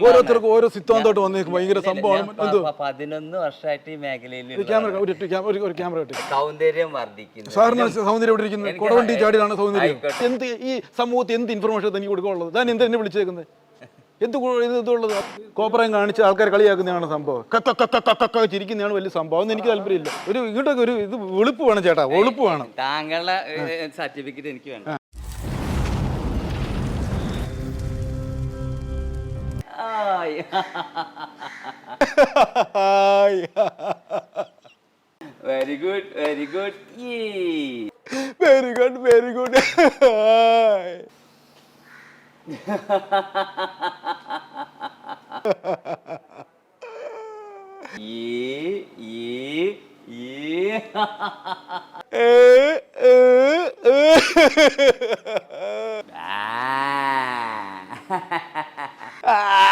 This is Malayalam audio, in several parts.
ഓരോരുത്തർക്കും ഓരോ സിദ്ധാന്തോട്ട് വന്നേക്കും ഭയങ്കര സംഭവമാണ് പതിനൊന്ന് വർഷമായിട്ട് ഈ മേഖലയിൽ ഒരു ക്യാമറ സൗന്ദര്യം വർദ്ധിക്കുന്നു. സാറിന് സൗന്ദര്യം ഇവിടെ ഇരിക്കുന്നത് കൊടവണ്ടി ചാടിയാണ് സൗന്ദര്യം. എന്ത് ഈ സമൂഹത്തിൽ എന്ത് ഇൻഫർമേഷൻ തനിക്ക് കൊടുക്കാനുള്ളത്? താൻ എന്ത് എന്നെ വിളിച്ചേക്കുന്നത് എന്ത് ഇതുള്ളത്? കോപ്പറയും കാണിച്ച് ആൾക്കാർ കളിയാക്കുന്നതാണ് സംഭവം. കക്ക ചിരിക്കുന്നതാണ് വലിയ സംഭവം. എനിക്ക് താല്പര്യമില്ല. ഒരു ഇങ്ങോട്ടൊക്കെ ഒരു ഇത് വെളുപ്പ് വേണം ചേട്ടാ. വെളുപ്പ് വേണം. താങ്കളുടെ സർട്ടിഫിക്കറ്റ് എനിക്ക് വേണം. Ay. Ay. very good, very good. Yee. Very good, very good. Ay. Yee, yee, yee. Eh, eh, eh. ah. അയ്യോ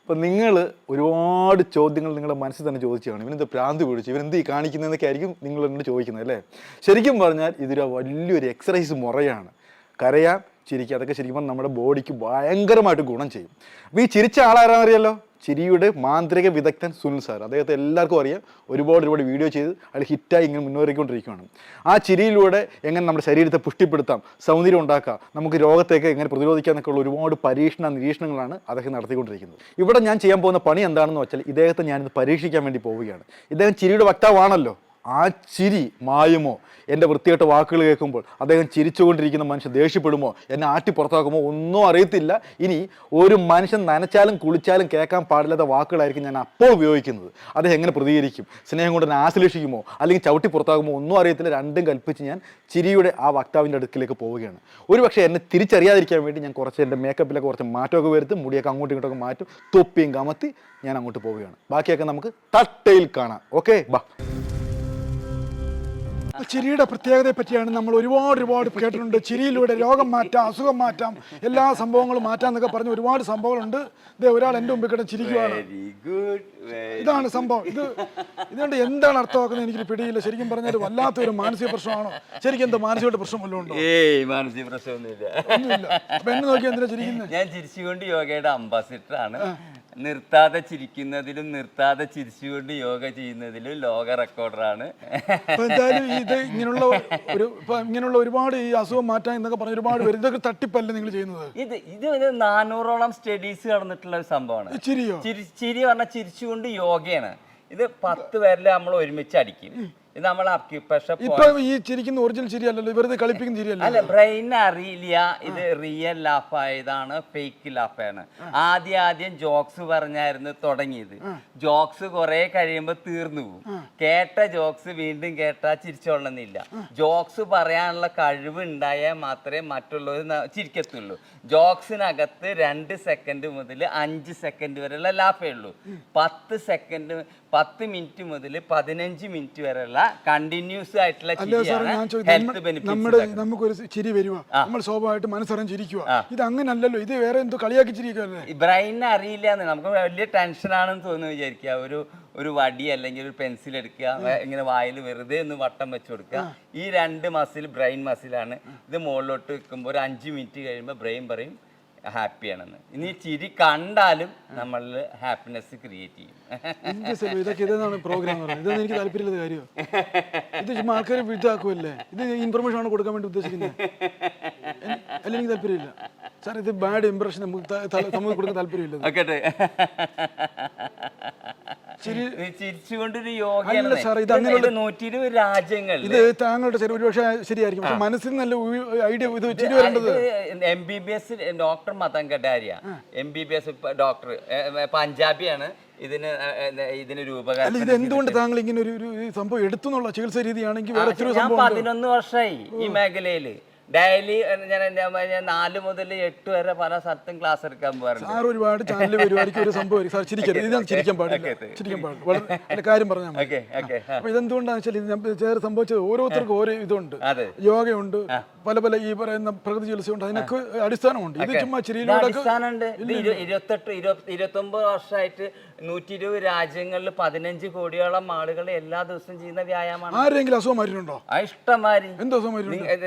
അപ്പം നിങ്ങൾ ഒരുപാട് ചോദ്യങ്ങൾ നിങ്ങളുടെ മനസ്സിൽ തന്നെ ചോദിച്ചാണ്. ഇവനെന്ത് പ്രാന്ത് പിടിച്ചു? ഇവനെന്ത് ഈ കാണിക്കുന്നതെന്നൊക്കെ ആയിരിക്കും നിങ്ങൾ എന്നോട് ചോദിക്കുന്നത് അല്ലേ? ശരിക്കും പറഞ്ഞാൽ ഇതൊരു വലിയൊരു എക്സസൈസ് മുറയാണ്. കരയാം ചിരിക്കുക. അതൊക്കെ ശരിക്കും നമ്മുടെ ബോഡിക്ക് ഭയങ്കരമായിട്ട് ഗുണം ചെയ്യും. അപ്പോൾ ഈ ചിരിച്ച ആളാരാണെന്നറിയാലോ ചിരിയുടെ മാന്ത്രിക വിദഗ്ധൻ സുനിൽ സാർ. അദ്ദേഹത്തെ എല്ലാവർക്കും അറിയാം. ഒരുപാട് ഒരുപാട് വീഡിയോ ചെയ്ത് അതിൽ ഹിറ്റായി ഇങ്ങനെ മുന്നേറിക്കൊണ്ടിരിക്കുകയാണ്. ആ ചിരിയിലൂടെ എങ്ങനെ നമ്മുടെ ശരീരത്തെ പുഷ്ടിപ്പെടുത്താം സൗന്ദര്യം ഉണ്ടാക്കാം നമുക്ക് രോഗത്തേക്ക് എങ്ങനെ പ്രതിരോധിക്കാം എന്നൊക്കെ ഉള്ള ഒരുപാട് പരീക്ഷണ നിരീക്ഷണങ്ങളാണ് അദ്ദേഹം നടത്തിക്കൊണ്ടിരിക്കുന്നത്. ഇവിടെ ഞാൻ ചെയ്യാൻ പോകുന്ന പണി എന്താണെന്ന് വെച്ചാൽ ഇദ്ദേഹത്തെ ഞാനിത് പരീക്ഷിക്കാൻ വേണ്ടി പോവുകയാണ്. ഇദ്ദേഹം ചിരിയുടെ വക്താവാണല്ലോ. ആ ചിരി മായുമോ? എന്റെ വൃത്തികെട്ട വാക്കുകൾ കേൾക്കുമ്പോൾ അദ്ദേഹം ചിരിച്ചുകൊണ്ടിരിക്കുന്ന മനുഷ്യൻ ദേഷ്യപ്പെടുമോ? എന്നെ ആട്ടി പുറത്താക്കുമോ? ഒന്നും അറിയത്തില്ല. ഇനി ഒരു മനുഷ്യൻ നനച്ചാലും കുളിച്ചാലും കേൾക്കാൻ പാടില്ലാത്ത വാക്കുകളായിരിക്കും ഞാൻ അപ്പോൾ ഉപയോഗിക്കുന്നത്. അദ്ദേഹം എങ്ങനെ പ്രതികരിക്കും? സ്നേഹം കൊണ്ട് എന്നെ ആശ്ലേഷിക്കുമോ? അല്ലെങ്കിൽ ചവിട്ടി പുറത്താകുമോ ഒന്നും അറിയത്തില്ല. രണ്ടും കൽപ്പിച്ച് ഞാൻ ചിരിയുടെ ആ വക്താവിന്റെ അടുക്കിലേക്ക് പോവുകയാണ്. ഒരു പക്ഷേ എന്നെ തിരിച്ചറിയാതിരിക്കാൻ വേണ്ടി ഞാൻ കുറച്ച് എന്റെ മേക്കപ്പിലൊക്കെ കുറച്ച് മാറ്റമൊക്കെ വരുത്തും മുടിയൊക്കെ അങ്ങോട്ടും ഇങ്ങോട്ടൊക്കെ മാറ്റും തൊപ്പിയും കമത്തി ഞാൻ അങ്ങോട്ട് പോവുകയാണ്. ബാക്കിയൊക്കെ നമുക്ക് തട്ടയിൽ കാണാം. ഓക്കെ ബാ. ചിരിയുടെ പ്രത്യേകതയെ പറ്റിയാണ് നമ്മൾ ഒരുപാട് ഒരുപാട് കേട്ടിട്ടുണ്ട്. ചിരിയിലൂടെ രോഗം മാറ്റാം അസുഖം മാറ്റാം എല്ലാ സംഭവങ്ങളും മാറ്റാം എന്നൊക്കെ പറഞ്ഞ് ഒരുപാട് സംഭവങ്ങളുണ്ട്. ഇതേ ഒരാൾ എന്റെ മുമ്പിൽ കിടന്ന് ചിരിക്കുവാണ്. ഇതാണ് സംഭവം. ഇത് ഇതുകൊണ്ട് എന്താണ് അർത്ഥമാക്കുന്നത് എനിക്ക് പിടിയില്ല. ശരിക്കും പറഞ്ഞാൽ വല്ലാത്തൊരു മാനസിക പ്രശ്നമാണോ? ശരിക്കും എന്താ മാനസികമായിട്ട് പ്രശ്നം വല്ലതും ഉണ്ടോ? ഏയ് മാനസിക പ്രശ്നമൊന്നുമില്ല. ഒന്നുമില്ല. അപ്പൊ എന്നെ നോക്കി എന്തിനാ ചിരിക്കുന്നത് ഞാൻ ചിരിച്ചുകൊണ്ട് യോഗയുടെ അംബാസിഡർ ആണ് നിർത്താതെ ചിരിക്കുന്നതിലും നിർത്താതെ ചിരിച്ചുകൊണ്ട് യോഗ ചെയ്യുന്നതിലും ലോക റെക്കോർഡറാണ്. എന്തായാലും ഇത് ഇങ്ങനെയുള്ള ഒരു ഇപ്പൊ ഇങ്ങനെയുള്ള ഒരുപാട് ഈ അസുഖം മാറ്റാൻ എന്നൊക്കെ പറഞ്ഞ ഒരുപാട് പേര് ഇതൊക്കെ തട്ടിപ്പല്ലേ നിങ്ങൾ ചെയ്യുന്നത്? ഇത് ഇത് ഒരു നാനൂറോളം സ്റ്റഡീസ് നടന്നിട്ടുള്ള ഒരു സംഭവമാണ്. ചിരിയോ? ചിരി ചിരി പറഞ്ഞാൽ ചിരിച്ചുകൊണ്ട് യോഗയാണ്. ഇത് പത്ത് പേരിൽ നമ്മൾ ഒരുമിച്ച് അടിക്കും. ഇത് നമ്മൾ അക്യുപേഷ ഇപ്പൊ ഈ ചിരിക്കുന്ന ഒറിജിനൽ ചിരിയല്ലല്ലോ ഇവരത് കളിപ്പിക്കുന്ന ചിരിയല്ലേ അല്ല ബ്രെയിൻ അറിയില്ല ഇത് റിയൽ ലാഫ് ആയതാണ് ഫേക്ക് ലാഫാണ് ആദ്യം ആദ്യം ജോക്സ് പറഞ്ഞായിരുന്നു തുടങ്ങിയത്. ജോക്സ് കുറെ കഴിയുമ്പോൾ തീർന്നു പോകും കേട്ട ജോക്സ് വീണ്ടും കേട്ടാ ചിരിച്ചോളണമെന്നില്ല ജോക്സ് പറയാനുള്ള കഴിവ് ഉണ്ടായാൽ മാത്രമേ മറ്റുള്ളവർ ചിരിക്കത്തുള്ളൂ. ജോക്സിനകത്ത് രണ്ട് സെക്കൻഡ് മുതൽ അഞ്ച് സെക്കൻഡ് വരെയുള്ള ലാഫേ ഉള്ളൂ. പത്ത് സെക്കൻഡ് പത്ത് മിനിറ്റ് മുതൽ പതിനഞ്ച് മിനിറ്റ് വരെയുള്ള കണ്ടിന്യൂസ് ആയിട്ടുള്ള നമ്മുടെ നമുക്കൊരു ചിരി വരുക നമ്മൾ സ്വാഭാവികമായിട്ട് മനസ്സറിഞ്ഞ് ചിരിക്കുക ഇത് അങ്ങനല്ലല്ലോ ഇത് വേറെ എന്തോ കളിയാക്കി ചിരിക്കല്ലേ ബ്രെയിനിന് അറിയില്ല നമുക്ക് വലിയ ടെൻഷനാണെന്ന് തോന്നുന്നു വിചാരിക്കുക. ഒരു ഒരു വടി അല്ലെങ്കിൽ ഒരു പെൻസിൽ എടുക്കുക ഇങ്ങനെ വായിൽ വെറുതെ ഒന്ന് വട്ടം വെച്ച് കൊടുക്കുക. ഈ രണ്ട് മസിൽ ബ്രെയിൻ മസിലാണ് ഇത് മുകളിലോട്ട് വെക്കുമ്പോൾ ഒരു അഞ്ച് മിനിറ്റ് കഴിയുമ്പോൾ ബ്രെയിൻ പറയും ഹാപ്പിയാണെന്ന്. ഇനി ചിരി കണ്ടാലും നമ്മളിൽ ഹാപ്പിനെസ് ക്രിയേറ്റ് ചെയ്യും. എന്ത് സെൽവ ഇതൊക്കെ ഇതാണ് പ്രോഗ്രാം ഇതൊന്നും എനിക്ക് താല്പര്യമില്ലാത്ത കാര്യമോ. ഇത് ചുമ്മാ ആൾക്കാർ ഇതാക്കുമല്ലേ ഇത് ഇൻഫർമേഷൻ ആണ് കൊടുക്കാൻ വേണ്ടി ഉദ്ദേശിക്കുന്നത് അല്ല എനിക്ക് താല്പര്യമില്ല. സാർ ഇത് ബാഡ് ഇംപ്രഷൻ നമുക്ക് ത- കൊടുക്കാൻ താല്പര്യമില്ല. ഓക്കെ ചിരിച്ചുകൊണ്ടൊരു സാർ, ഇത് അങ്ങനെയുള്ള- നൂറ്റി ഇരുപത് രാജ്യങ്ങൾ ഇത് താങ്കളുടെ ശരി ഒരുപക്ഷെ ശരിയായിരിക്കും. പക്ഷെ മനസ്സിൽ നല്ല ഐഡിയ ഇത് ചിരി വരേണ്ടത്. M B B S doctor മതം Kataria M B B S doctor പഞ്ചാബിയാണ്. ഇതിന് ഇത് എന്തുകൊണ്ട് താങ്കൾ ഇങ്ങനെ ഒരു സംഭവം എടുത്തുന്നുള്ള ചികിത്സ രീതിയാണെങ്കിൽ. പതിനൊന്ന് വർഷമായി ഈ മേഖലയിൽ ഡെയിലി ഞാൻ ഞാൻ നാല് മുതൽ എട്ട് വരെ പല സ്ഥലത്തും ക്ലാസ് എടുക്കാൻ പോകാറുണ്ട്. സാർ ഒരുപാട് ചാനൽ പരിപാടിക്ക് ഒരു സംഭവം സാർ ചിരിക്കരുത്. ഇത് ചിരിക്കാൻ പാടില്ല. ചിരിക്കാൻ പാടില്ല. വളരെ കാര്യം പറഞ്ഞാൽ അപ്പൊ ഇതെന്തുകൊണ്ടാന്ന് വെച്ചാൽ ഇത് ചേർ സംഭവിച്ചത് ഓരോരുത്തർക്കും ഓരോ ഇതുണ്ട്. യോഗയുണ്ട്. പല പല ഈ പറയുന്ന പ്രകൃതി ചികിത്സയുണ്ട്. അതിനൊക്കെ അടിസ്ഥാനമുണ്ട്. ഇത് ചുമ്മാ ചിരിയിലൂടെ ഇരുപത്തെട്ട് ഇരുപത്തി ഇരുപത്തൊമ്പത് വർഷമായിട്ട് നൂറ്റി ഇരുപത് രാജ്യങ്ങളിൽ പതിനഞ്ച് കോടിയോളം ആളുകൾ എല്ലാ ദിവസവും ചെയ്യുന്ന വ്യായാമമാണ്. ആരെങ്കിലും അസുഖം മാറ്റിയിട്ടുണ്ടോ? ആ ഇഷ്ടംമാരി എന്തോ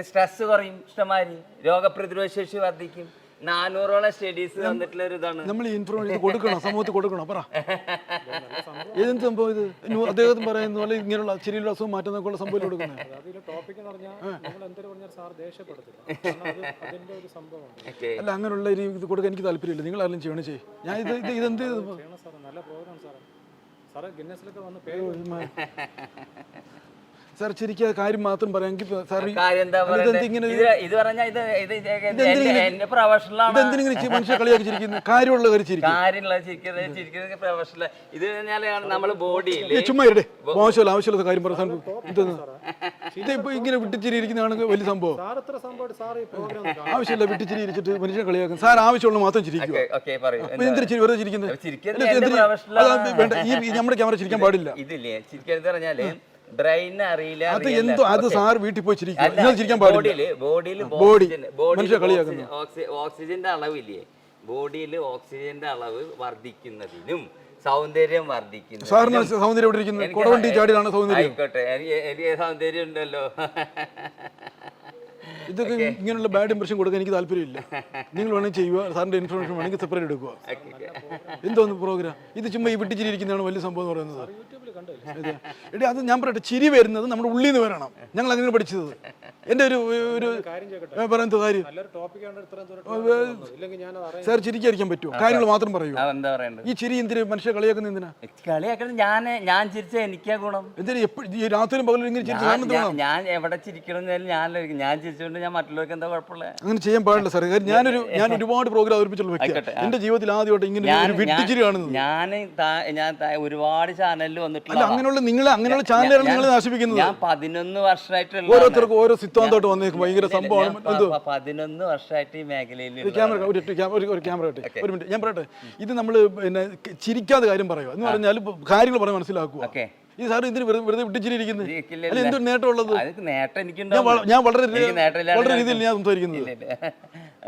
സ്ട്രെസ് കുറയും ഇഷ്ടംമാരി രോഗപ്രതിരോധ ശേഷി വർദ്ധിക്കും. നാനൂറോളം സ്റ്റഡീസ് വന്നിട്ടുള്ള ഒരു ഇതാണ് നമ്മൾ ഈ ഇൻഫർമേഷൻ കൊടുക്കണം സമൂഹത്തിൽ കൊടുക്കണം പറ. ഏതെന്ത് സംഭവം ഇത്? അദ്ദേഹം പറയുന്ന പോലെ ഇങ്ങനെയുള്ള ചിരിയിലുള്ള അസുഖം മാറ്റുന്നൊക്കെയുള്ള സംഭവം കൊടുക്കുന്നത്? അല്ല അങ്ങനെയുള്ള ഒരു ഇത് കൊടുക്കാൻ എനിക്ക് താല്പര്യമില്ല. നിങ്ങൾ ആരെങ്കിലും ചെയ്യണം ചെയ്യും. ഞാൻ ഇത് ഇത് ഇതെന്ത് സാർ നല്ല പ്രോഗ്രാം സാറേ. സാറേ ഗിന്നസിലൊക്കെ വന്ന് പേര് സാർ ചിരിക്കാതെ കാര്യം മാത്രം പറയാം. കാര്യമുള്ള ഇത് നമ്മൾ ബോഡിയിൽ ഏ, ചുമ്മാ ഇരടെ. മോശമല്ല ആവശ്യമില്ലാത്ത കാര്യം പറയാൻ ഇതിപ്പോ ഇങ്ങനെ വിട്ടിച്ചിരിക്കുന്നതാണ് വലിയ സംഭവം. സാർ സംഭവം സാർ ഈ പ്രോഗ്രാം ആവശ്യമില്ല വിട്ടിച്ചിരി ഇരിച്ചിട്ട് മനുഷ്യനെ കളിയാക്കും. സാർ ആവശ്യമുള്ള മാത്രം ചിരിക്കുക ഓക്കെ പറയൂ. അപ്പൊ എന്തിനു ചിരി വെറുതെ ചിരിക്കുന്നത് നമ്മുടെ ക്യാമറ ചിരിക്കാൻ പാടില്ല. ഇതില്ലേ? ചിരിക്കാൻ പറഞ്ഞാൽ ബ്രെയിൻ അറിയില്ല അത് എന്തോ അത്. സാർ വീട്ടിൽ പോയി ചിരിക്കാൻ ബോഡിയിൽ ബോഡിയിൽ ബോഡി. ഓക്സിജന്റെ അളവില്ലേ? ബോഡിയിൽ ഓക്സിജന്റെ അളവ് വർദ്ധിക്കുന്നതിനും സൗന്ദര്യം വർദ്ധിക്കുന്നു സാറിന് സൗന്ദര്യം ഇവിടെ ഇരിക്കുന്നത് കുടവണ്ടി ചാടിയാണ് സൗന്ദര്യം? ആയിക്കോട്ടെ. എനിക്ക് സൗന്ദര്യം ഉണ്ടല്ലോ? ഇതൊക്കെ ഇങ്ങനെയുള്ള ബാഡ് ഇംപ്രഷൻ കൊടുക്കാൻ എനിക്ക് താല്പര്യമില്ല. നിങ്ങൾ വേണമെങ്കിൽ ചെയ്യുക സാറിന്റെ ഇൻഫർമേഷൻ വേണമെങ്കിൽ സെപ്പറേറ്റ് എടുക്കുക എന്തോന്ന് പ്രോഗ്രാം ഇത് ചുമ്മാ ഈ വിട്ടിച്ചിരിക്കുന്നതാണ് വലിയ സംഭവം എന്ന് പറയുന്നത്. അതെ. എടി അത് ഞാൻ പറയട്ടെ ചിരി വരുന്നത് നമ്മുടെ ഉള്ളിൽ നിന്ന് വരണം. ഞങ്ങൾ അങ്ങനെ പഠിച്ചത്. എന്റെ ഒരു ഒരു പറയുന്നത് കാര്യം സാർ ചിരിക്കാതിരിക്കാൻ പറ്റുമോ? കാര്യങ്ങൾ മാത്രം പറയൂ. ആ, എന്താ പറയണ്ടത്? ഈ ചിരി എന്തിനു? മനുഷ്യ കളിയാക്കുന്ന എന്തിനാ? കളിയാക്കണം ഞാൻ ഞാൻ ചിരിച്ച എനിക്കാ ഗുണം. എന്തിനാ എപ്പോഴും ഈ രാത്രിയും പകലും ഇങ്ങനെ ചിരിച്ചു ഞാൻ- ഞാൻ- എവിടെ ചിരിക്കണം ഞാൻ. ഞാൻ ചിരിച്ചുകൊണ്ട് ഞാൻ മറ്റുള്ളവർക്ക് എന്താ കുഴപ്പമില്ല അങ്ങനെ ചെയ്യാൻ പാടില്ല സാർ കാര്യം ഞാനൊരു ഞാൻ ഒരുപാട് പ്രോഗ്രാം അവതരിപ്പിച്ചുള്ള വ്യക്തിയാണ്. ആ. എന്റെ ജീവിതത്തിൽ ആദ്യമായിട്ട് ഇങ്ങനെ വിട്ടിച്ചിരി കാണുന്നത്. ഞാൻ ഞാൻ ഒരുപാട് ചാനലിൽ വന്നിട്ടുള്ള അല്ല. അങ്ങനെയുള്ള നിങ്ങൾ അങ്ങനെയുള്ള ചാനലുകൾ നിങ്ങൾ നാശിപ്പിക്കുന്നത്. ഞാൻ പതിനൊന്ന് വർഷമായിട്ട് ഓരോരുത്തർക്കും ഓരോ സിദ്ധാന്തമായിട്ട് വന്നേക്കും ഭയങ്കര സംഭവമാണ്. പതിനൊന്ന് വർഷമായിട്ട് ഈ മേഖലയിൽ ക്യാമറ ഒരു ഒരു- ക്യാമറ കിട്ടെ ഒരു മിനിറ്റ് ഞാൻ പറയട്ടെ? ഇത് നമ്മൾ പിന്നെ ചിരിക്കാതെ കാര്യം പറയുക എന്ന് പറഞ്ഞാൽ കാര്യങ്ങൾ പറഞ്ഞ് മനസ്സിലാക്കുക ഈ സാർ ഇതിന് വെറുതെ വിട്ടിച്ചിരിക്കുന്നത് അല്ല എന്തൊരു നേട്ടമുള്ളത് നേട്ടം ഞാൻ എനിക്കുണ്ടാവും ഞാൻ വളരെ എനിക്ക് വളരെ രീതിയിൽ ഞാൻ സംസാരിക്കുന്നത്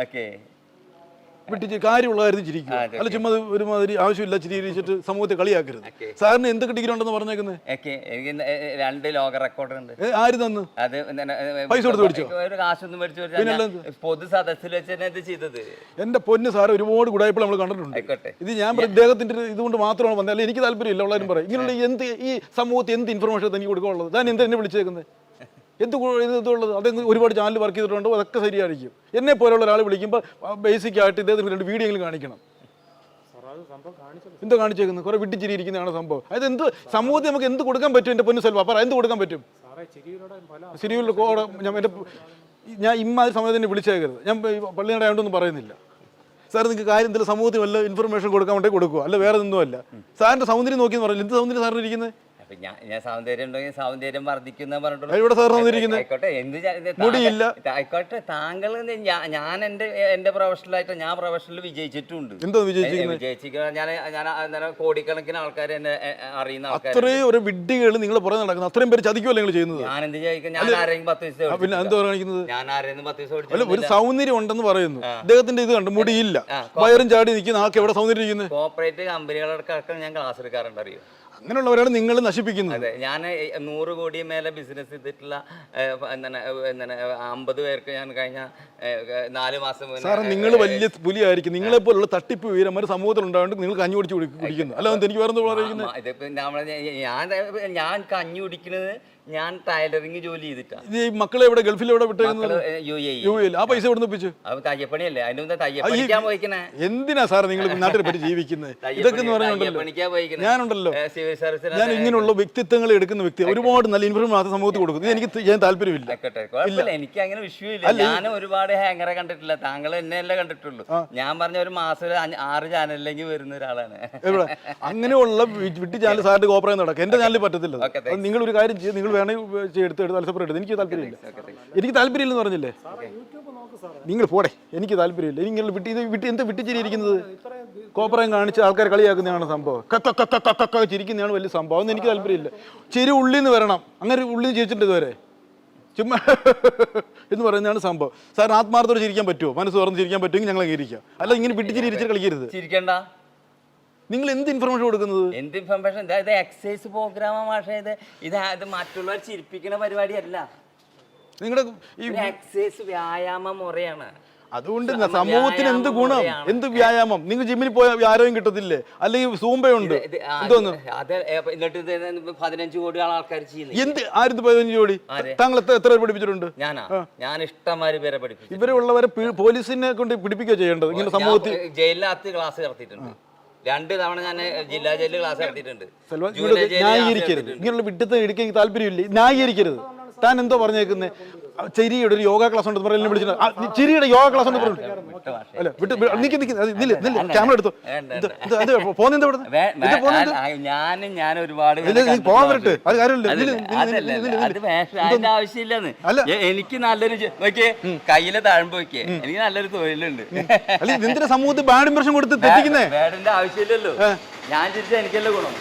ഓക്കെ. വിട്ടിച്ച് കാര്യമുള്ള കാര്യത്തിൽ ചിരിക്കുക അല്ല ചുമ്മാ ഒരുമാതിരി ആവശ്യമില്ല ചിരിച്ചിട്ട് സമൂഹത്തെ കളിയാക്കരുത്. സാറിന് എന്തൊക്കെ ഡിഗ്രി ഉണ്ടെന്ന് പറഞ്ഞേക്കുന്നത് രണ്ട് ലോക റെക്കോർഡ് ഉണ്ട്. ആര് തന്നു? അത് പൈസ കൊടുത്ത് മേടിച്ചോ? ഒരു കാശൊന്നും മേടിച്ചു പിന്നെ പൊതു സദസ്സിൽ വെച്ച് തന്നെ ഇത് ചെയ്തത്? എന്റെ പൊന്ന് സാറ് ഒരുപാട് ഗുഡായപ്പോൾ നമ്മൾ കണ്ടിട്ടുണ്ട്. ഇത് ഞാൻ ഇദ്ദേഹത്തിന്റെ ഇതുകൊണ്ട് മാത്രമാണ് വന്നത്. അല്ല എനിക്ക് താല്പര്യമില്ല ഉള്ളവരും പറയും. ഇങ്ങനെയുള്ള എന്ത് ഈ സമൂഹത്തിൽ എന്ത് ഇൻഫർമേഷൻ തനിക്ക് കൊടുക്കാനുള്ളത്? താൻ എന്ത് എന്നെ വിളിച്ചേക്കുന്നത്? എന്ത് ഇത് ഇതുള്ളത് അത് ഒരുപാട് ചാനൽ വർക്ക് ചെയ്തിട്ടുണ്ടോ? അതൊക്കെ ശരിയായിരിക്കും. എന്നെ പോലുള്ള ഒരാൾ വിളിക്കുമ്പോൾ ബേസിക് ആയിട്ട് ഇദ്ദേഹത്തിന് രണ്ട് വീഡിയോ കാണിക്കണം. എന്തോ കാണിച്ചേക്കുന്നത് കുറെ വിട്ടിച്ചിരിക്കുന്നതാണ് സംഭവം. അതായത് എന്ത് സമൂഹത്തിൽ നമുക്ക് എന്ത് കൊടുക്കാൻ പറ്റും എന്റെ പൊന്നു സെൽവ? പറ എന്ത് കൊടുക്കാൻ പറ്റും? സിരിയൂരിൽ കോടെ ഞാൻ എന്റെ ഞാൻ ഇമ്മാതിരി തന്നെ വിളിച്ചേക്കരുത്. ഞാൻ പള്ളിയുടെ ആയതുകൊണ്ടൊന്നും പറയുന്നില്ല. സാർ നിങ്ങൾക്ക് കാര്യം എന്തെങ്കിലും സമൂഹത്തിൽ വല്ല ഇൻഫർമേഷൻ കൊടുക്കാൻ വേണ്ടി കൊടുക്കുക അല്ല വേറെ ഒന്നുമല്ല. സാറിന്റെ സൗന്ദര്യം നോക്കിയെന്ന് പറഞ്ഞില്ല? എന്ത് സൗന്ദര്യം സാറിന് ഇരിക്കുന്നത് ഞാൻ ഞാൻ സൗന്ദര്യം ഉണ്ടെങ്കിൽ സൗന്ദര്യം വർദ്ധിക്കുന്ന പറഞ്ഞിട്ടുള്ളൂ. ആയിക്കോട്ടെ എന്ത്. ആയിക്കോട്ടെ താങ്കൾ ഞാൻ എന്റെ എന്റെ പ്രൊഫഷണലായിട്ട് ഞാൻ പ്രൊഫഷണൽ വിജയിച്ചിട്ടുണ്ട്. എന്തോ വിജയിച്ചിരിക്കുന്നത് വിജയിച്ചിരിക്കുന്ന ഞാൻ ഞാൻ കോടിക്കണക്കിന് ആൾക്കാർ എന്നെ അറിയുന്ന ആൾക്കാർ അത്രയും ഒരു വിഡ്ഢികൾ നിങ്ങൾ പുറകെ നടക്കുന്നത് അത്രയും പേര് ചതിക്കുമല്ലോ നിങ്ങൾ ചെയ്യുന്നത്? ഞാൻ എന്ത് ചോദിക്കും ഞാൻ ആരെങ്കിലും പത്ത് ആ, പിന്നെ എന്തോ കാണിക്കുന്നത്? ഞാൻ ആരെയും പത്ത് പൈസ അല്ല ഒരു സൗന്ദര്യം ഉണ്ടെന്ന് പറയുന്നു. അദ്ദേഹത്തിന്റെ ഇത് കണ്ട് മുടിയില്ല. വയറും ചാടി നിൽക്കുന്ന ആൾക്ക് എവിടെ സൗന്ദര്യം ഇരിക്കുന്നത് കോർപ്പറേറ്റ് കമ്പനികളടക്കം ഞാൻ ക്ലാസ് എടുക്കാറുണ്ട് അറിയോ അങ്ങനെയുള്ളവരാണ് നിങ്ങൾ നശിപ്പിക്കുന്നത്. അതെ ഞാൻ നൂറ് കോടി മേലെ ബിസിനസ് ചെയ്തിട്ടുള്ള എന്താണ് എന്താണ് അമ്പത് പേർക്ക് ഞാൻ കഴിഞ്ഞ നാല് മാസം സാറേ നിങ്ങൾ വലിയ പുലിയായിരിക്കും. നിങ്ങളെ പോലുള്ള തട്ടിപ്പ് വീരന്മാർ സമൂഹത്തിൽ ഉണ്ടായിട്ട് നിങ്ങൾ കഞ്ഞി കുടിച്ച് കുടി- കുടിക്കുന്നു. അല്ലാതെ എനിക്ക് വേറെ ഞാൻ ഞാൻ കഞ്ഞി കുടിക്കുന്നത് ഞാൻ ടൈലറിംഗ് ജോലി ചെയ്തിട്ടാണ് ഇത് ഈ മക്കളെ എവിടെ ഗൾഫിൽ എവിടെ വിട്ടേക്കുന്നത്? യു എ യു ആ പൈസ എവിടെ ഒപ്പിച്ചു? അത് തയ്യപ്പണിയല്ലേ? അതിന്റെ മുന്നേ തയ്യപ്പണിക്കാൻ പോയിക്കണേ. എന്തിനാ സാർ നിങ്ങൾ നാട്ടിൽ പറ്റി ജീവിക്കുന്നത്? ഇതൊക്കെ എന്ന് പോയിക്കണേ. ഞാനുണ്ടല്ലോ. സിവിൽ സർവീസ് ഞാൻ ഇങ്ങനെയുള്ള വ്യക്തിത്വങ്ങൾ എടുക്കുന്ന വ്യക്തി. ഒരുപാട് നല്ല ഇൻഫർമേഷൻ സമൂഹത്തിൽ കൊടുക്കുന്നു. ഇത് എനിക്ക് ഞാൻ താല്പര്യമില്ല. എനിക്ക് അങ്ങനെ വിഷയമില്ല. ഞാൻ ഒരുപാട് ഹാങ്ങറെ കണ്ടിട്ടില്ല. താങ്കൾ എന്നെ എന്നെയല്ലേ കണ്ടിട്ടുള്ളൂ. ഞാൻ പറഞ്ഞ ഒരു മാസം ഒരു ആറ് ചാനലിലേക്ക് വരുന്ന ഒരാളാണ്. അങ്ങനെയുള്ള വിട്ടി ചാനൽ സാറിന്റെ കോപ്പറേറ്റ് നടക്കും. എന്റെ ചാനലിൽ പറ്റത്തില്ല. നിങ്ങൾ ഒരു കാര്യം ചെയ്ത് നിങ്ങൾ വേണമെങ്കിൽ എടുത്ത് എടുത്ത് അലസപ്പെട്ട് എടുത്ത് എനിക്ക് താല്പര്യമില്ല. എനിക്ക് താല്പര്യമില്ലെന്ന് പറഞ്ഞില്ലേ? നിങ്ങൾ പോടെ. എനിക്ക് താല്പര്യമില്ല. ഇങ്ങനെ വിട്ടി ഇത് വിട്ടി എന്താ വിട്ടിച്ചിരിക്കുന്നത് കോപ്പറയും കാണിച്ച് ആൾക്കാർ കളിയാക്കുന്നതാണ് സംഭവം. കക്ക കക്ക കക്ക കക്ക ചിരിക്കുന്നതാണ് വലിയ സംഭവം. എനിക്ക് താല്പര്യമില്ല. ചിരി ഉള്ളിൽ നിന്ന് വരണം. അങ്ങനെ ഉള്ളിൽ നിന്ന് ചിരിച്ചിട്ടുണ്ട് ഇതുവരെ. ചുമ്മാ എന്ന് പറയുന്നതാണ് സംഭവം. സാറിന് ആത്മാർത്ഥത്തോടെ ചിരിക്കാൻ പറ്റുമോ? മനസ്സ് തുറന്ന് ചിരിക്കാൻ പറ്റുമെങ്കിൽ ഞങ്ങൾ ഇരിക്കാം. അല്ല ഇങ്ങനെ വിട്ടിച്ചിരി ഇരിച്ചിട്ട് കളിക്കരുത്. ചിരിക്കണ്ട. നിങ്ങൾ എന്ത് ഇൻഫർമേഷൻ കൊടുക്കുന്നത്? എന്ത് ഇൻഫർമേഷൻ ഇത് എക്സസൈസ് പ്രോഗ്രാമാ മാഷേ ഇത് ഇത് മറ്റുള്ളവർ ചിരിപ്പിക്കുന്ന പരിപാടിയല്ല. നിങ്ങളുടെ ഈ എക്സസൈസ് വ്യായാമ മുറയാണ്. അതുകൊണ്ട് സമൂഹത്തിന് എന്ത് ഗുണം? എന്ത് വ്യായാമം? നിങ്ങൾ ജിമ്മിൽ പോയ ആരോഗ്യം കിട്ടത്തില്ലേ? അല്ലെങ്കിൽ സൂമ്പയുണ്ട്. എന്തോന്ന് പതിനഞ്ച് കോടി ആൾക്കാർ എന്ത്? ആയിരത്തി പതിനഞ്ച് കോടി? താങ്കൾ എത്ര പേര് പഠിപ്പിച്ചിട്ടുണ്ട്? ഞാൻ ഇഷ്ടംമാര് പേരെ പഠിപ്പിച്ചു ഇവരുള്ളവരെ പോലീസിനെ കൊണ്ട് പിടിപ്പിക്കുക ചെയ്യേണ്ടത്. ഇങ്ങനെ സമൂഹത്തിൽ ജയിലിനകത്ത് ക്ലാസ് നടത്തിയിട്ടുണ്ട്. രണ്ട് തവണ ഞാൻ ജില്ലാ ജയിലിൽ ക്ലാസ് നടത്തിയിട്ടുണ്ട്. ന്യായീകരിക്കരുത്. ഇങ്ങനെയുള്ള വിട്ടത്തെ എടുക്കാൻ താല്പര്യമില്ല. ന്യായീകരിക്കരുത്. താൻ എന്തോ പറഞ്ഞേക്കുന്നത് ചിരിയുടെ ഒരു യോഗ ക്ലാസ് ഉണ്ടെന്ന് പറഞ്ഞു വിളിച്ചിട്ടുണ്ട് ചിരിയുടെ യോഗ ക്ലാസ് ഉണ്ട് പറഞ്ഞു. അല്ല വിട്ട് നിക്ക് നിക്ക് നില്ല് നില്ല് ക്യാമറ എടുത്തു. അത് പോകുന്നത് ഇവിടെ ഞാനും ഞാൻ ഒരുപാട് പോകാൻ വരട്ടെ. അത് കാര്യമില്ല. ആവശ്യമില്ലെന്ന്. എനിക്ക് നല്ലൊരു കയ്യിലെ താഴ്മ്പ് വെക്കേ എനിക്ക് നല്ലൊരു തൊഴിലുണ്ട്. അല്ല ഇതിന്റെ സമൂഹത്തിൽ ബാഡ് ഇംപ്രഷൻ കൊടുത്ത് തെറ്റിക്കുന്നേ? ബാഡിന്റെ ആവശ്യമില്ലല്ലോ. ഞാൻ ചിരിച്ചാൽ എനിക്കല്ലേ ഗുണം.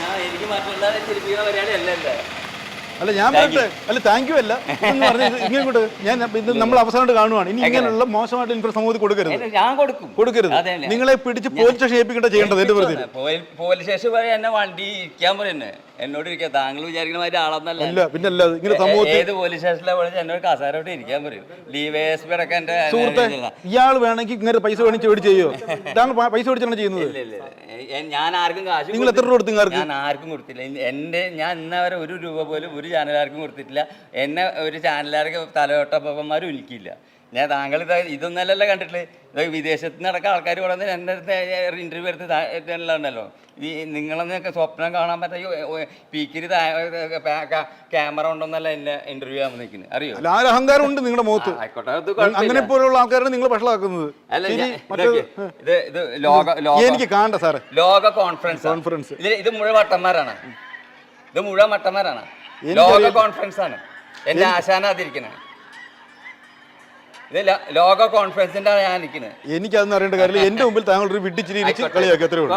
ഞാൻ എനിക്ക് മറ്റുള്ളവരെ ചിരിപ്പിക്കുന്ന പരിപാടി അല്ലല്ലേ. അല്ല ഞാൻ പറയട്ടെ. അല്ല താങ്ക് യു അല്ല. എന്ന് പറഞ്ഞ് ഇങ്ങനെ കൊണ്ട് ഞാൻ ഇത് നമ്മൾ അവസാനമായിട്ട് കാണുവാണ്. ഇനി ഇങ്ങനെയുള്ള മോശമായിട്ട് ഇൻഫർമേഷൻ സമൂഹത്തിൽ കൊടുക്കരുത്. ഞാൻ കൊടുക്കും. കൊടുക്കരുത്. നിങ്ങളെ പിടിച്ച് പോലീസ് സ്റ്റേഷൻ ഏൽപ്പിക്കേണ്ട ചെയ്യേണ്ടത് എന്റെ പ്രതി പോലീസ് സ്റ്റേഷൻ വരെ എന്നെ വണ്ടി ഇരിക്കാൻ പറയുന്നത് എന്നോട് ഇരിക്കാൻ താങ്കൾ വിചാരിക്കുന്ന മാതിരി ആളൊന്നല്ല. പിന്നെ ഇങ്ങനെ സമൂഹത്തിൽ ഏത് പോലീസ് സ്റ്റേഷനിലെ വിളിച്ച് എന്നോട് കസാരോട്ട് ഇരിക്കാൻ പറയും. ലീവ് എസ് എന്റെ സുഹൃത്തെ ഇയാൾ വേണമെങ്കിൽ ഇങ്ങനെ പൈസ വേണമെങ്കിൽ മേടിച്ച് ചെയ്യോ? താങ്കൾ പൈസ മേടിച്ചാണ് ചെയ്യുന്നത്. ഞാൻ ആർക്കും കാശ് നിങ്ങൾ എത്ര രൂപ കൊടുത്തു? ഞാൻ ആർക്കും കൊടുത്തില്ല. എന്റെ ഞാൻ ഇന്നവരെ ഒരു രൂപ പോലും ഒരു ചാനലാർക്കും കൊടുത്തിട്ടില്ല. എന്നെ ഒരു ചാനലുകാർക്ക് തലയോട്ടപ്പന്മാരും എനിക്കില്ല. ഞാൻ താങ്കൾ ഇത് ഇതൊന്നല്ലല്ലോ കണ്ടിട്ടില്ലേ ഇത് വിദേശത്ത് നടക്കുന്ന ആൾക്കാർ പറയുന്നത് എന്റെ അടുത്ത് ഇന്റർവ്യൂ എടുത്ത് ഉണ്ടല്ലോ ഈ നിങ്ങളെന്നൊക്കെ സ്വപ്നം കാണാൻ പറ്റിയ പീക്കിരി ക്യാമറ ഉണ്ടെന്നല്ല എന്നെ ഇന്റർവ്യൂ ആകുമ്പോൾ നിൽക്കുന്നത് അറിയോ? ആ അഹങ്കാരം ഉണ്ട് നിങ്ങളുടെ മുഖത്ത്? ആയിക്കോട്ടെ അത് അങ്ങനെ പോലുള്ള ആൾക്കാരാണ് നിങ്ങൾ വഷളാക്കുന്നത്. അല്ല ഇത് ഇത് ലോക ലോക എനിക്ക് കാണണ്ട സാറേ. ലോക കോൺഫറൻസ് കോൺഫറൻസ്. ഇത് ഇത് മുഴുവൻ വട്ടന്മാരാണ്. ഇത് മുഴുവൻ വട്ടന്മാരാണ്. ലോക കോൺഫറൻസ് ആണ്. എന്റെ ആശാനാതിരിക്കണേ ഇത് ലോക കോൺഫറൻസിന്റെ ഞാൻ നിൽക്കുന്നത് എനിക്കതൊന്നും അറിയേണ്ട കാര്യമില്ല. എന്റെ മുമ്പിൽ താങ്കൾ ഒരു വിട്ടിച്ചിരി ഇരിച്ച് കളിയാക്കി അത്രേ ഉള്ളൂ.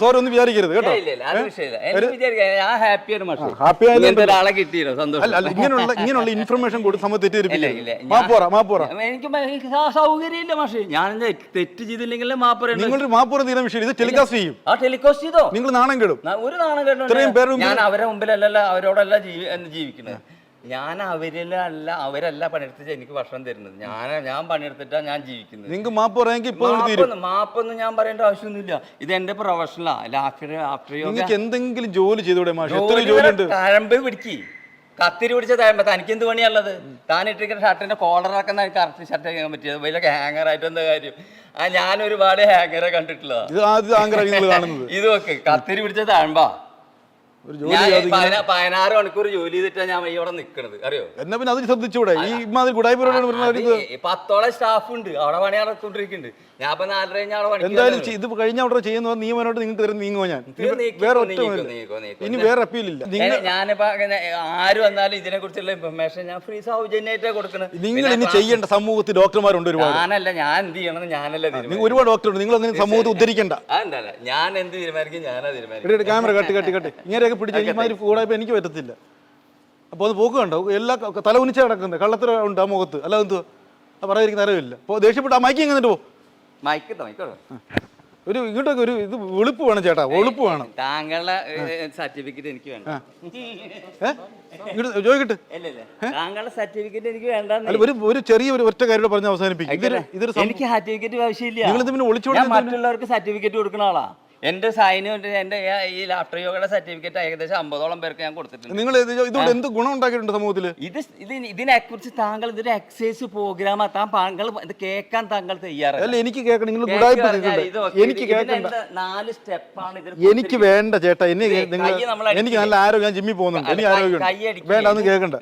സോറി ഒന്നും വിചാരിക്കരുത് കേട്ടോ. ഹാപ്പിയാണ് ഒരാളെ കിട്ടിയോ സന്തോഷം. അല്ല ഇങ്ങനെയുള്ള ഇങ്ങനെയുള്ള ഇൻഫർമേഷൻ കൊടുത്ത്. തെറ്റിദ്ധരിപ്പിക്കില്ല ഞാൻ- മാപ്പോറ മാപ്പോറ എനിക്ക് സൗകര്യമില്ല പക്ഷേ ഞാൻ തെറ്റ് ചെയ്തില്ലെങ്കിൽ മാപ്പറയുണ്ട് നിങ്ങളൊരു മാപ്പുറ തീരാൻ വിഷയം ഇത് ടെലികാസ്റ്റ് ചെയ്യും. ആ ടെലികാസ്റ്റ് ചെയ്തോ? നിങ്ങൾ നാണം കെടും. ഒരു നാണം ഇത്രയും പേരുടെ കേട്ടോ ഞാൻ അവരെ മുമ്പിലല്ലല്ലോ അവരോടല്ല ജീവി ജീവിക്കുന്നത് ഞാൻ അവരിലല്ല അവരല്ല പണിയെടുത്തിട്ട് എനിക്ക് ഭക്ഷണം തരുന്നത്. ഞാൻ ഞാൻ പണിയെടുത്തിട്ടാണ് ഞാൻ ജീവിക്കുന്നത്. നിങ്ങൾക്ക് മാപ്പ് പറയാമെങ്കിൽ മാപ്പൊന്നും ഞാൻ പറയേണ്ട ആവശ്യമൊന്നുമില്ല. ഇത് എന്റെ പ്രൊഫഷണലാ ആഫ്റ്റർ ആഫ്റ്റർ നിങ്ങൾക്ക് എന്തെങ്കിലും ജോലി ചെയ്തൂടെ തഴമ്പ് പിടിക്കി. കത്തിരി പിടിച്ച തഴമ്പ തനിക്ക് എന്ത് പണിയുള്ളത് താൻ ഇട്ടിരിക്കുന്ന ഷർട്ടിന്റെ കോളറൊക്കെ കറക്റ്റ് ഷർട്ട് ചെയ്യാൻ പറ്റിയത് വലിയ ഹാങ്ങർ ആയിട്ട് എന്താ കാര്യം. ആ ഞാൻ ഒരുപാട് ഹാങ്ങറെ കണ്ടിട്ടുള്ളതാ. ഇത് ആദ്യം ആങ്കറായി കാണുന്നത്. ഇത് കത്തിരി പിടിച്ച താഴ്മ്പാ ഒരു ജോലി ഞാൻ ചെയ്യാതെ പതിനാ- പതിനാറ് മണിക്കൂർ ജോലി ചെയ്തിട്ടാ ഞാൻ ഇവിടെ നിക്കണത്. അറിയോ? എന്നാ പിന്നെ ശ്രദ്ധിച്ചൂടെ? ഈ ഇമാതിരി ഗുഡായ്പരോടാണ് അത് പറഞ്ഞത് ഈ പത്തോളം സ്റ്റാഫ് ഉണ്ട് അവിടെ പണി ഞാൻ ഇപ്പൊ നാലര കഴിഞ്ഞ അവിടെ പണിക്ക് എന്തായാലും കയറുന്നു. ചെ- ഇത് കഴിഞ്ഞ ഉടനെ ചെയ്യുന്ന നിയമനോട്ട് നിങ്ങൾക്ക് തരുന്ന നീങ്ങുമോ ഞാൻ? വേറെ ഒറ്റ. ഇനി വേറെ അപ്പീലില്ല. നിങ്ങൾ ഞാൻ- ഞാനിപ്പോ അങ്ങനെ ആര് വന്നാലും ഇതിനെ കുറിച്ചുള്ള ഇൻഫർമേഷൻ ഞാൻ ഫ്രീ സൗജന്യമായിട്ടാ നിങ്ങൾ ഇനി ചെയ്യേണ്ട സമൂഹത്തിൽ ഡോക്ടർമാരുണ്ട് ഒരുപാട്. ഞാനല്ല ഞാൻ എന്ത് ഞാനല്ല നിങ്ങൾ ഒരുപാട് ഡോക്ടറുണ്ട് നിങ്ങൾ അങ്ങനെ സമൂഹത്തെ ഉദ്ധരിക്കണ്ട. ഞാൻ എന്ത് തീരുമാനിക്കും? ഞാനാ തീരുമാനിക്കും ഇവിടെ ക്യാമറ കട്ടി കട്ടി കട്ടി. ഇങ്ങനെയൊക്കെ പിടിച്ച് ഈ മാതിരി കൂടായപ്പോൾ എനിക്ക് പറ്റത്തില്ല. അപ്പോൾ അത് പോക്ക് കണ്ടോ? എല്ലാ തല ഉനിച്ച കിടക്കുന്നത് കള്ളത്തര ഉണ്ട് ആ മുഖത്ത്. അല്ല എന്ത് ആ പറയാതിരിക്കുന്ന അറിവില്ല അപ്പോൾ ദേഷ്യപ്പെട്ട് ആ മൈക്ക് എങ്ങനെ പോ. മൈക്കട്ടോ മൈക്കോട്ടോ ഒരു ഇങ്ങോട്ടൊക്കെ ഒരു ഇത് വെളുപ്പ് വേണം ചേട്ടാ. വെളുപ്പ് വേണം. താങ്കളുടെ സർട്ടിഫിക്കറ്റ് എനിക്ക് വേണ്ട. ചോദിക്കട്ടെ താങ്കളുടെ സർട്ടിഫിക്കറ്റ് എനിക്ക് വേണ്ട ഒരു ഒരു ചെറിയ ഒരു ഒറ്റ കാര്യം പറഞ്ഞ് അവസാനിപ്പിക്കും. എനിക്ക് സർട്ടിഫിക്കറ്റ് ആവശ്യമില്ല. നിങ്ങൾ ഒളിച്ചോടി മറ്റുള്ളവർക്ക് സർട്ടിഫിക്കറ്റ് കൊടുക്കുന്ന ആളാ. എന്റെ സൈന് എന്റെ ഈ ലാപ്ടോപ്പ് യോഗയുടെ സർട്ടിഫിക്കറ്റ് ഏകദേശം അമ്പതോളം പേർക്ക് ഞാൻ കൊടുത്തിട്ടുണ്ട്. നിങ്ങൾ ഇതുകൊണ്ട് എന്ത് ഗുണം ഉണ്ടാക്കിയിട്ടുണ്ട് സമൂഹത്തിൽ? ഇത് ഇത് ഇതിനെ കുറിച്ച് താങ്കൾ ഇതൊരു എക്സൈസ് പ്രോഗ്രാം ആ താങ്കൾ ഇത് കേൾക്കാൻ താങ്കൾ തയ്യാറല്ല. എനിക്ക് കേൾക്കണം. നിങ്ങൾ എനിക്ക് നാല് സ്റ്റെപ്പാണ് എനിക്ക് വേണ്ട ചേട്ടാ. എന്നെ നിങ്ങൾ എനിക്ക് നല്ല ആരോഗ്യം ജിമ്മിൽ പോകുന്നുണ്ട്. എനിക്ക് ആരോഗ്യം. വേണ്ട അതൊന്നും കേൾക്കണ്ട.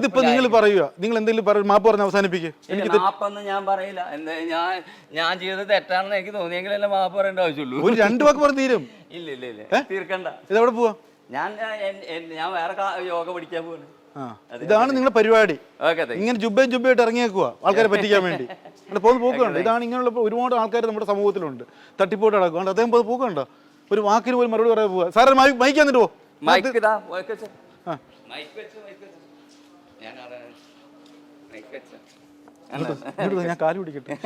ഇതിപ്പോ നിങ്ങൾ പറയുക. നിങ്ങൾ എന്തെങ്കിലും പറയും മാപ്പ് പറഞ്ഞ് അവസാനിപ്പിക്കുക എനിക്ക് മാപ്പൊന്നും ഞാൻ പറയില്ല. ഞാൻ ഞാൻ ചെയ്തത് തെറ്റാണെന്ന് എനിക്ക് തോന്നിയെങ്കിലല്ലേ മാപ്പ് പറയേണ്ട ആവശ്യമുള്ളൂ. ഒരു രണ്ട് വാക്ക് പറഞ്ഞു തീരും. ഇല്ല ഇല്ല ഇല്ല. തീർക്കണ്ട. ഇതെവിടെ പോവാ? ഞാൻ ഞാൻ- വേറെ യോഗ പഠിക്കാൻ പോവാണ്. ഇതാണ് നിങ്ങളുടെ പരിപാടി. ഇങ്ങനെ ജുബയും ജുബയായിട്ട് ഇറങ്ങിയേക്കുക ആൾക്കാരെ പറ്റിക്കാൻ വേണ്ടി. അവിടെ പോകുന്ന പോക്കുണ്ട് ഇതാണ് ഇങ്ങനെയുള്ള ഒരുപാട് ആൾക്കാർ നമ്മുടെ സമൂഹത്തിലുണ്ട്. തട്ടിപ്പോട്ട് നടക്കുന്നുണ്ട് അദ്ദേഹം പോകുന്ന പോക്കുണ്ടോ ഒരു വാക്കിന് പോലും മറുപടി പറയാൻ പോവാ. സാറേ മൈക്ക് മൈക്ക് എന്നിട്ട് പോ. മൈക്ക് ഇതാ മൈക്ക് വെച്ചോ ആ. മൈക്ക് വെച്ചോ മൈക്ക് വെച്ചോ ഞാൻ കാൽ പിടിക്കട്ടെ.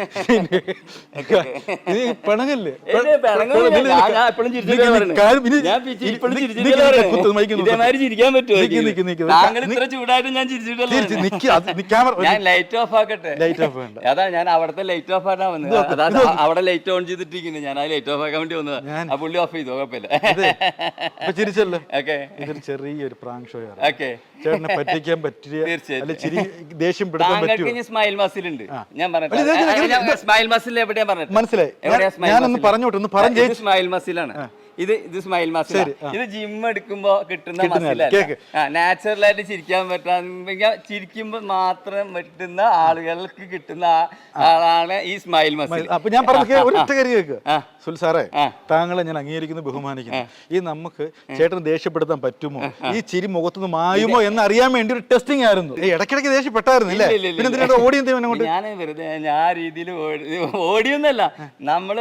പിണങ്ങല്ലേ? അതാ ഞാൻ അവിടത്തെ ലൈറ്റ് ഓഫ് ആക്കാ വന്നത്. അവിടെ ലൈറ്റ് ഓൺ ചെയ്തിട്ടിരിക്കുന്നു. ഞാൻ ആ ലൈറ്റ് ഓഫ് ആക്കാൻ വേണ്ടി വന്നതാ. ആ പുള്ളി ഓഫ് ചെയ്തു കുഴപ്പമില്ല. ചിരിച്ചല്ലോ? ഓക്കെ ചെറിയൊരു പ്രാങ്ക് ഷോ ചേട്ടനെ പറ്റിക്കാൻ പറ്റിയ ദേഷ്യം താങ്കൾക്ക് ഇനി സ്മൈൽ മസിൽ ഉണ്ട്. ഞാൻ പറഞ്ഞിട്ട് സ്മൈൽ മസിൽ എവിടെയാ പറഞ്ഞത് മനസ്സിലായി. ഞാനൊന്ന്? പറഞ്ഞോട്ടെ ഒന്ന് പറഞ്ഞു സ്മൈൽ മസിലാണ് ഇത് ഇത് സ്മൈൽ മസിൽ ഇത്. ജിം എടുക്കുമ്പോ കിട്ടുന്ന. നാച്ചുറൽ ആയിട്ട് ചിരിക്കാൻ പറ്റാ ചിരിക്കുമ്പോ മാത്രം പറ്റുന്ന ആളുകൾക്ക് കിട്ടുന്ന ആളാണ് ഈ സ്മൈൽ മസിൽ അപ്പൊ ഞാൻ പറഞ്ഞ ഒരു ഒറ്റ കാര്യം കേക്ക്. ആ. സുൽ സാറേ താങ്കളെ ഞാൻ അംഗീകരിക്കുന്നു ബഹുമാനിക്കുന്നു. ഈ നമുക്ക് ചേട്ടന് ദേഷ്യപ്പെടുത്താൻ പറ്റുമോ? ഈ ചിരി മുഖത്തുനിന്ന് മായുമോ എന്ന് അറിയാൻ വേണ്ടി ഒരു ടെസ്റ്റിംഗ് ആയിരുന്നു. ഇടയ്ക്കിടയ്ക്ക് ദേഷ്യപ്പെട്ടായിരുന്നു അല്ലേ? ഞാൻ വെറുതെ ഞാൻ രീതിയിൽ ഓടിയൊന്നല്ല നമ്മൾ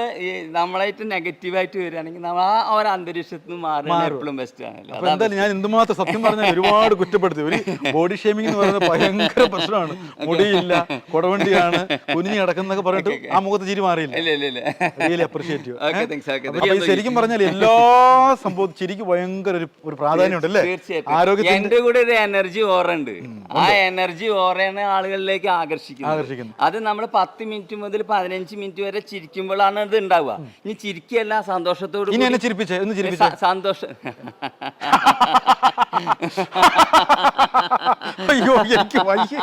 നമ്മളായിട്ട് നെഗറ്റീവായിട്ട് വരികയാണെങ്കിൽ നമ്മൾ ആ ഒരു അന്തരീക്ഷത്തിൽ നിന്ന് മാറുന്നത് എപ്പോഴും ബെസ്റ്റ് ആണല്ലോ അപ്പൊ എന്തായാലും ഞാൻ എന്തുമാത്രം സത്യം പറഞ്ഞാൽ ഒരുപാട് കുറ്റപ്പെടുത്തി. ഒരു ബോഡി ഷേമിംഗ് എന്ന് പറയുന്നത് ഭയങ്കര പ്രശ്നമാണ്. മുടിയില്ല കൊടവണ്ടിയാണ് കുഞ്ഞി കിടക്കുന്നൊക്കെ പറഞ്ഞിട്ട് ആ മുഖത്ത് ചിരി മാറിയില്ല. അപ്രീഷിയേറ്റ് ശരിക്കും പറഞ്ഞാൽ എല്ലാ സംഭവം ചിരിക്ക് ഭയങ്കര ഒരു പ്രാധാന്യം ഉണ്ട് അല്ലേ? ആരോഗ്യത്തിന്റെ എന്റെ കൂടെ ഒരു എനർജി ഓറ ഉണ്ട്. ആ എനർജി ഓറയാണ് ആളുകളിലേക്ക് ആകർഷിക്കുന്നത്. അത് നമ്മൾ പത്ത് മിനിറ്റ് മുതൽ പതിനഞ്ച് മിനിറ്റ് വരെ ചിരിക്കുമ്പോഴാണ് അത് ഉണ്ടാവുക. ഇനി ചിരിക്കല്ല സന്തോഷത്തോട് ചിരിപ്പിച്ചേ ഒന്ന് ചിരിപ്പിച്ചേ സന്തോഷം. അയ്യോ എനിക്ക് വയ്യ.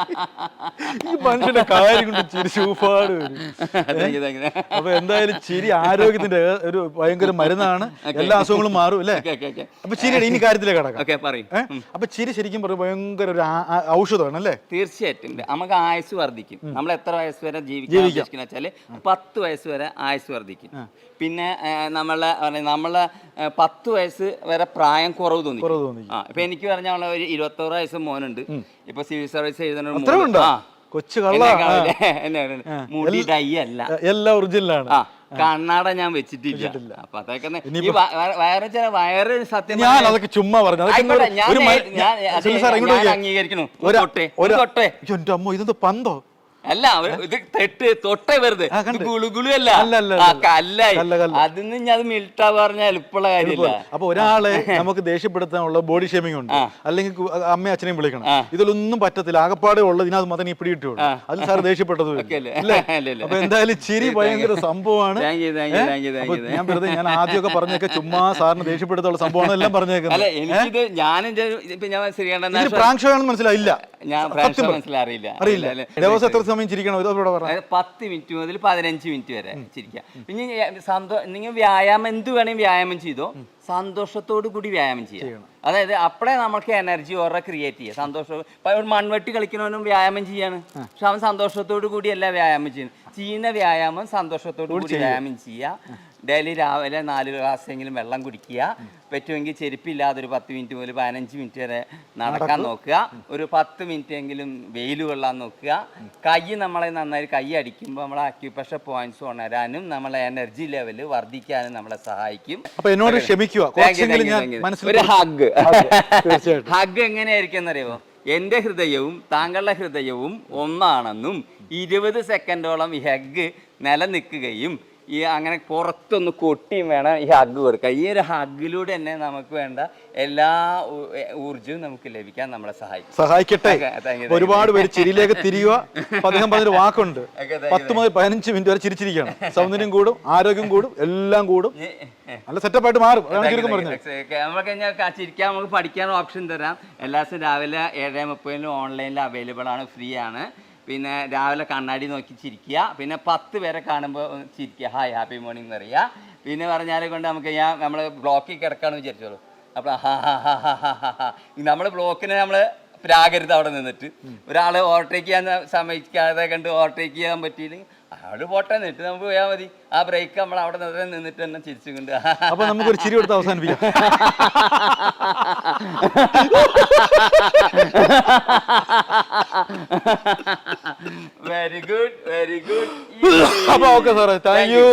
ഈ മനുഷ്യന്റെ കാര്യം കൊണ്ട് ചിരി ചൂപ്പാട്. അപ്പൊ എന്തായാലും ചിരി ആരോഗ്യത്തിന്റെ ഒരു ഭയങ്കര മരുന്നാണ്. എല്ലാ അസുഖങ്ങളും മാറും അല്ലേ. അപ്പൊ ചിരിയുടെ ഇനി കാര്യത്തിലേക്ക് കടക്കാം. പറയും? അപ്പൊ ചിരി ശരിക്കും പറയും ഭയങ്കര ഒരു ഔഷധമാണ് അല്ലേ? തീർച്ചയായിട്ടും. നമുക്ക് ആയുസ് വർദ്ധിക്കും. നമ്മൾ എത്ര വയസ്സ് വരെ ജീവിക്കാൻ ഉദ്ദേശിക്കുന്ന വെച്ചാൽ പത്ത് വയസ്സ് വരെ ആയുസ് വർദ്ധിക്കും. പിന്നെ നമ്മളെ നമ്മൾ നമ്മളെ ആ, പത്ത് വയസ്സ് വരെ പ്രായം കുറവ് തോന്നി. ആ ഇപ്പൊ എനിക്ക് പറഞ്ഞ ഒരു ഇരുപത്തോറ് വയസ്സ് മോനുണ്ട്. ഇപ്പൊ സിവിൽ സർവീസ് എഴുതുന്ന ഒരു അത്രയും മോന്. കൊച്ചു മുടി ഡൈ അല്ല. എല്ലാം ഒറിജിനലാണ്. കണ്ണാട ഞാൻ വെച്ചിട്ടില്ല. അപ്പൊ അതൊക്കെ വയറു ചില വയറ് സത്യം ഞാൻ അതൊക്കെ ചുമ്മാ പറഞ്ഞു. അതൊക്കെ ഒരു- തൊട്ടേ, ഒരു- തൊട്ടേ. അമ്മ അമ്മോ ഇതെന്ത് പന്തോ? അല്ല ഇത് തെട്ട് തൊട്ടേ വെറുതെ. ഗുളുഗുളു അല്ല. കല്ലായി. കല്ല്, കല്ല്. ഞാൻ അത് മിൽട്ടാ പറഞ്ഞ എളുപ്പമുള്ള കാര്യമില്ല. അപ്പൊ ഒരാളെ നമുക്ക് ദേഷ്യപ്പെടുത്താനുള്ള ബോഡി ഷേമിംഗ് ഉണ്ട്. അല്ലെങ്കിൽ അമ്മയും അച്ഛനെയും വിളിക്കണം. ഇതിലൊന്നും പറ്റത്തില്ല. ആകപ്പാടെ ഉള്ളത് ഇതിനകത്ത് മതം ഈ പിടിയിട്ടുള്ളൂ അതിൽ സാർ ദേഷ്യപ്പെട്ടത്. അപ്പൊ എന്തായാലും ചിരി ഭയങ്കര സംഭവമാണ്. ഞാൻ വെറുതെ ഞാൻ ആദ്യമൊക്കെ പറഞ്ഞൊക്കെ ചുമ്മാ സാറിന് ദേഷ്യപ്പെടുത്തുള്ള സംഭവമാണ് എല്ലാം പറഞ്ഞേക്കുന്നത്. എനിക്കിത് ഞാൻ ശ്രീകണ്ഠൻ ഇതിന് പ്രാങ്ക് ഷോ ആണെന്ന് മനസ്സിലായില്ല. ഞാൻ പ്രാങ്ക് ഷോ. മനസ്സിലറിയില്ല അറിയില്ല. ദിവസം എത്ര സമയം ചിരിക്കണം? ഇതോടെ പറ. അതായത് പത്ത് മിനിറ്റ് മുതൽ പതിനഞ്ച് മിനിറ്റ് വരെ ചിരിക്കാം പിന്നെ സന്തോ നിങ്ങൾ വ്യായാമം എന്ത് വേണമെങ്കിൽ വ്യായാമം ചെയ്തോ സന്തോഷത്തോടു കൂടി വ്യായാമം ചെയ്യാം അതായത് അപ്പോഴേ നമുക്ക് എനർജി ഓറെ ക്രിയേറ്റ് ചെയ്യുക. സന്തോഷം ഒരു മൺവെട്ടി കളിക്കുന്നവനും വ്യായാമം ചെയ്യാണ്. പക്ഷെ അവൻ സന്തോഷത്തോടു കൂടിയല്ല വ്യായാമം ചെയ്യുന്നത്. ചെയ്യുന്ന വ്യായാമം സന്തോഷത്തോടു കൂടി വ്യായാമം ചെയ്യുക. ഡെയിലി രാവിലെ നാല് ഗ്ലാസ്സെങ്കിലും വെള്ളം കുടിക്കുക. പറ്റുമെങ്കിൽ ചെരുപ്പില്ലാതെ ഒരു പത്ത് മിനിറ്റ് മുതൽ പതിനഞ്ച് മിനിറ്റ് വരെ നടക്കാൻ നോക്കുക. ഒരു പത്ത് മിനിറ്റ് എങ്കിലും വെയിൽ കൊള്ളാൻ നോക്കുക. കൈ നമ്മളെ നന്നായി കൈ അടിക്കുമ്പോൾ നമ്മളെ അക്യുപ്രഷർ പോയിന്റ്സ് ഉണരാനും നമ്മളെ എനർജി ലെവൽ വർദ്ധിക്കാനും നമ്മളെ സഹായിക്കും. അപ്പൊ എന്നോട് ക്ഷമിക്കുക. ഒരു ഹഗ് ഹഗ് എങ്ങനെയായിരിക്കും എന്നറിയോ എന്റെ ഹൃദയവും താങ്കളുടെ ഹൃദയവും ഒന്നാണെന്നും ഇരുപത് സെക്കൻഡോളം ഈ ഹഗ് നിലനിൽക്കുകയും ഈ അങ്ങനെ പുറത്തൊന്ന് കൊട്ടിയും വേണം ഈ ഹഗ് കൊടുക്കുക ഈ ഒരു ഹഗ്ഗിലൂടെ തന്നെ നമുക്ക് വേണ്ട എല്ലാ ഊർജവും നമുക്ക് ലഭിക്കാൻ നമ്മളെ സഹായിക്കും. സഹായിക്കട്ടെ. ഒരുപാട് പേര് ചിരിയിലേക്ക് തിരിയുക. അദ്ദേഹം പറഞ്ഞൊരു വാക്കുണ്ട്. പത്ത് മുതൽ പതിനഞ്ച് മിനിറ്റ് വരെ ചിരിച്ചിരിക്കുകയാണ്. സൗന്ദര്യം കൂടും ആരോഗ്യം കൂടും എല്ലാം കൂടും. നല്ല സെറ്റപ്പ് ആയിട്ട് മാറും നമുക്ക് ചിരിക്കാൻ നമുക്ക് പഠിക്കാൻ ഓപ്ഷൻ തരാം. എല്ലാ ദിവസവും രാവിലെ ഏഴ് മുപ്പതിനും ഓൺലൈനിൽ അവൈലബിൾ ആണ് ഫ്രീ ആണ്. പിന്നെ രാവിലെ കണ്ണാടി നോക്കി ചിരിക്കുക. പിന്നെ പത്ത് പേരെ കാണുമ്പോൾ ചിരിക്കുക. ഹായ് ഹാപ്പി മോർണിംഗ് എന്ന് പറയുക. പിന്നെ പറഞ്ഞാലേ കൊണ്ട് നമുക്ക് ഞാൻ നമ്മൾ ബ്ലോക്കിൽ കിടക്കാണെന്ന് വിചാരിച്ചോളൂ. അപ്പോൾ നമ്മൾ ബ്ലോക്കിനെ നമ്മൾ പ്രാകരുത് അവിടെ നിന്നിട്ട്. ഒരാൾ ഓവർടേക്ക് ചെയ്യാൻ സമ്മതിക്കാതെ കണ്ട് ഓവർടേക്ക് ചെയ്യാൻ പറ്റിയില്ലെങ്കിൽ അയാൾ പോട്ടെ എന്നിട്ട് നമുക്ക് പോയാൽ മതി. ആ ബ്രേക്ക് നമ്മൾ അവിടെ നിന്ന് നിന്നിട്ട് തന്നെ ചിരിച്ചു കൊണ്ട് അപ്പൊ നമുക്കൊരു ചിരി കൊടുത്ത് അവസാനിപ്പിക്കാം. വെരി ഗുഡ് വെരി ഗുഡ് അപ്പൊ ഓക്കെ സാറേ താങ്ക് യു